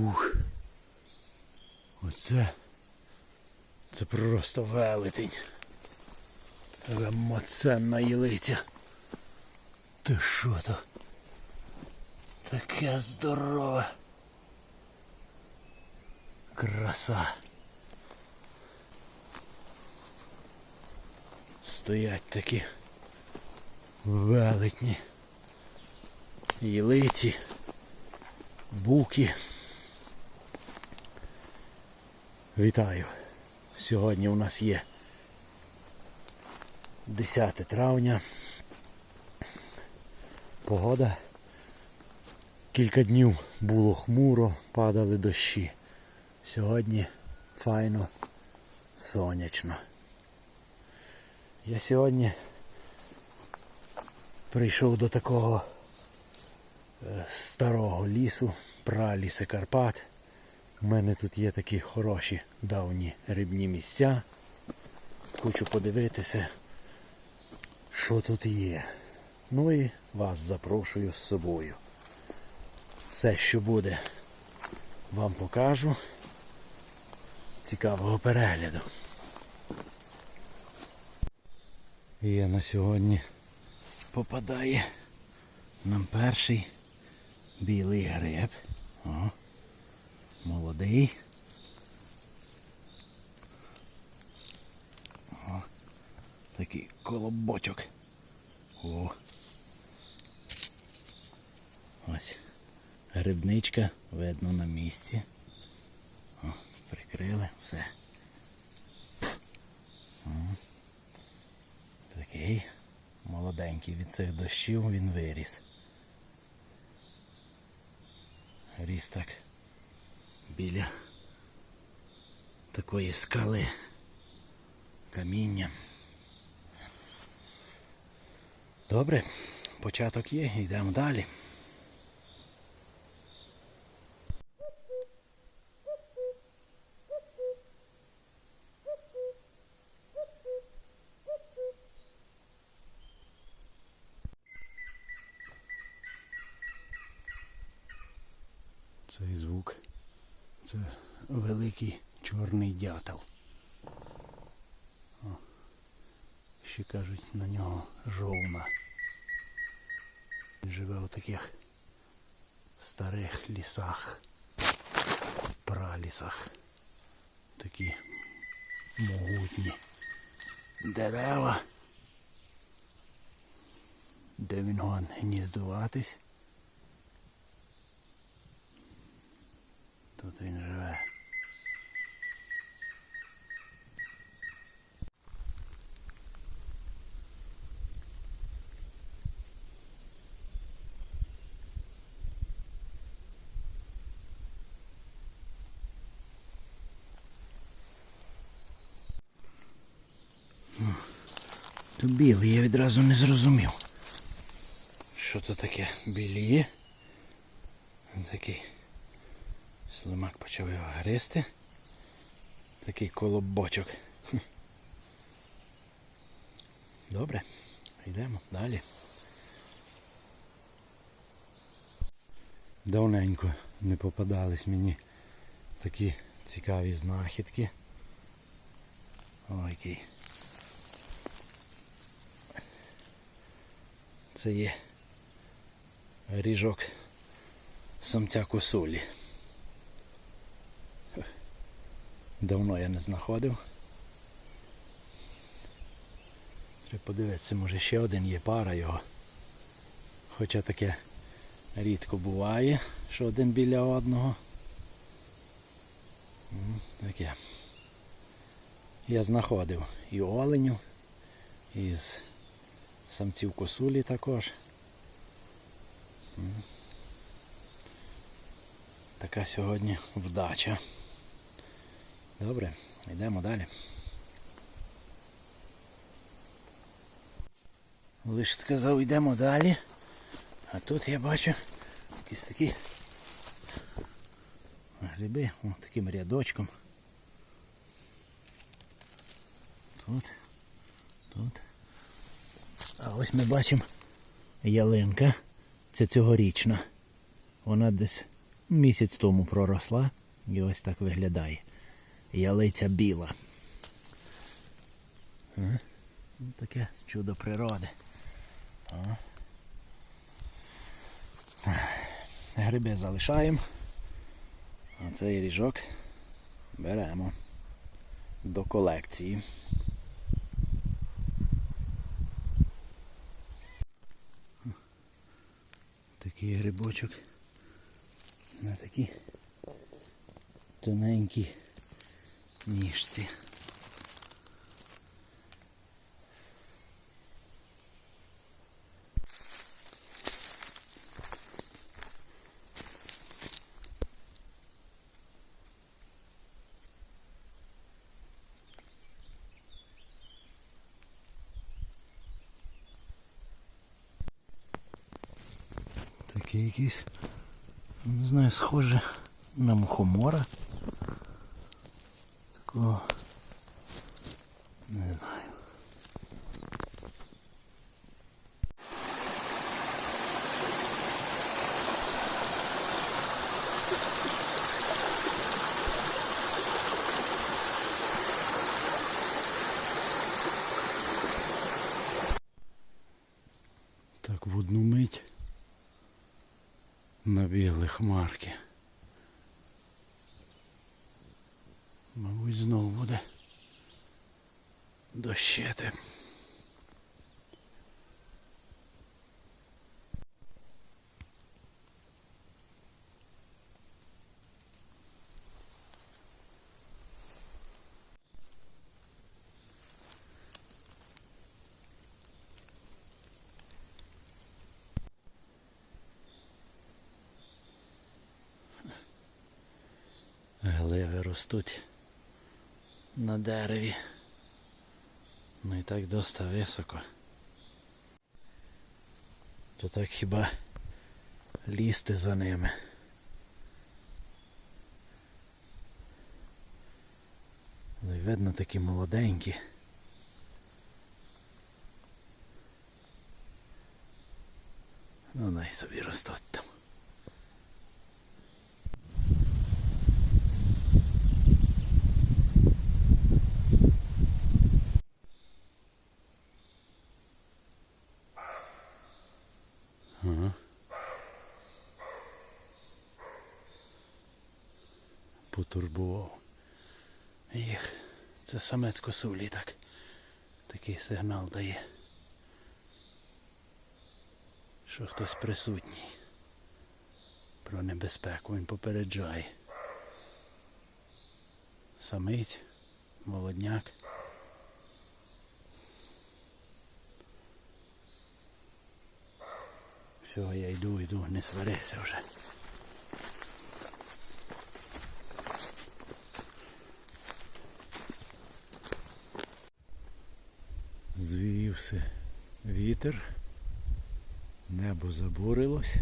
Ух. Оце. Це просто велетень. Така моценна ялиця. Ти що то? Таке здорове. Краса. Стоять такі велетні. Ялиці. Буки. Вітаю. Сьогодні у нас є 10 травня. Погода. Кілька днів було хмуро, падали дощі. Сьогодні файно сонячно. Я сьогодні прийшов до такого е, старого лісу, праліси Карпат. У мене тут є такі хороші давні рибні місця. Хочу подивитися, що тут є. Ну і вас запрошую з собою. Все, що буде, вам покажу. Цікавого перегляду. Є на сьогодні попадає нам перший білий гриб. О, молодий. О, такий колобочок. О. Ось. Грибничка видно на місці. О, прикрили, все. О. Такий молоденький від цих дощів він виріс. Ріс так біля такої скали каміння. Добре, початок є, йдемо далі. Цей звук це великий чорний дятел. О, ще кажуть на нього жовна. Він живе у таких старих лісах, пралісах. Такі могутні дерева, де він гон гніздуватись. Тут він живе. То білий, я відразу не зрозумів. Що то таке біліє? Такий Слимак почав його гризти. Такий колобочок. Добре, йдемо далі. Давненько не попадались мені такі цікаві знахідки. Ой, який. Це є ріжок самця косулі. Давно я не знаходив. Треба подивитися, може ще один є пара його. Хоча таке рідко буває, що один біля одного. Таке. Я знаходив і оленю, і з самців косулі також. Така сьогодні вдача. Добре, йдемо далі. Лиш сказав, йдемо далі. А тут я бачу якісь такі гриби о, таким рядочком. Тут, тут. А ось ми бачимо ялинка. Це цьогорічна. Вона десь місяць тому проросла і ось так виглядає. Ялиця біла. Ну, таке чудо природи. Гриби залишаємо. А цей ріжок беремо до колекції. Такий грибочок на такій тоненькій ніжці. Такий якийсь, не знаю, схоже на мухомора. Такого. Не знаю. Так в одну мить набігли хмарки. Мабуть, знову буде дощити. Гливи ростуть на дереві. Ну і так доста високо. То так хіба лізти за ними. Ну і видно такі молоденькі. Ну най собі ростуть там. Потурбував. Їх. Це самець косулі так. Такий сигнал дає. Що хтось присутній. Про небезпеку він попереджає. Самиць, молодняк. Все, я йду, йду, не сварися вже. Звівся вітер, небо забурилось.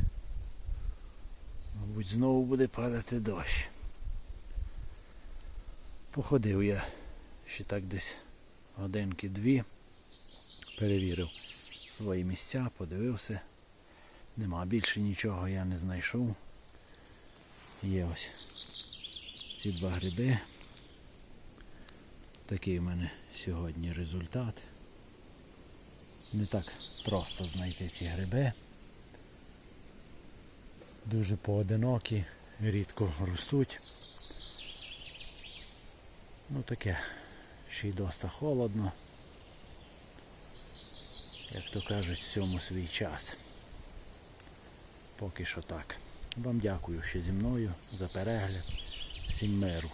Мабуть, знову буде падати дощ. Походив я ще так десь годинки дві, перевірив свої місця, подивився. Нема більше нічого я не знайшов. Є ось ці два гриби. Такий в мене сьогодні результат. Не так просто знайти ці гриби. Дуже поодинокі, рідко ростуть. Ну таке, ще й доста холодно. Як то кажуть, всьому свій час. Поки що так. Вам дякую ще зі мною за перегляд. Всім миру,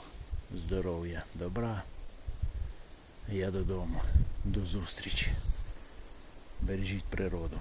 здоров'я, добра. Я додому. До зустрічі. Бережіть природу.